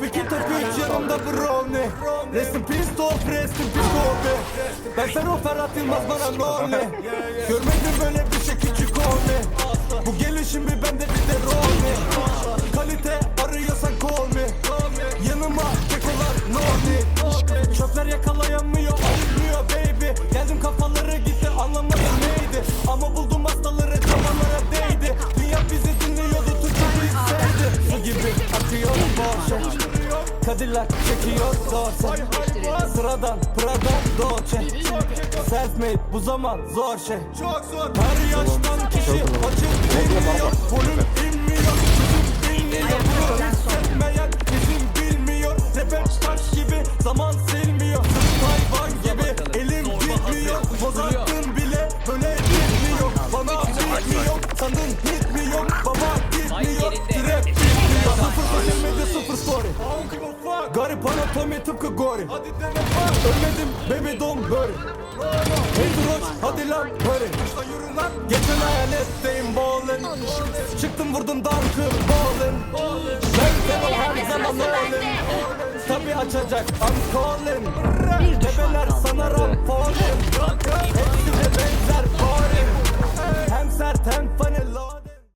demez homie Top 2 top 3 yanımda brownie. Rest in peace top rest in peace Kobe Ben Fero Ferhat Yılmaz bana no ne Görmedim böyle bir şey Cadillac çekiyor Dorse Sıradan Prada Dolce Self made bu zaman zor şey Çok zor. Her yaştan kişi açıp dinliyor Volüm inmiyor Bizim dinliyor Bunu hissetmeyen bizim bilmiyor. Rapper taş gibi zaman silmiyor. Hayvan gibi elim gitmiyor. Bozattın bile böyle gitmiyor. Bana bitmiyor Sandın bitmiyor Baba gitmiyor Trap bitmiyor Sıfır sosyal medya sıfır story Garip anatomi tıpkı gori Ölmedim baby don't worry Hey Droç hadi lan hurry Geçen hayaletteyim ballin Çıktım vurdum dunk'ı ballin Ben Fero her zaman Tabi açacak I'm calling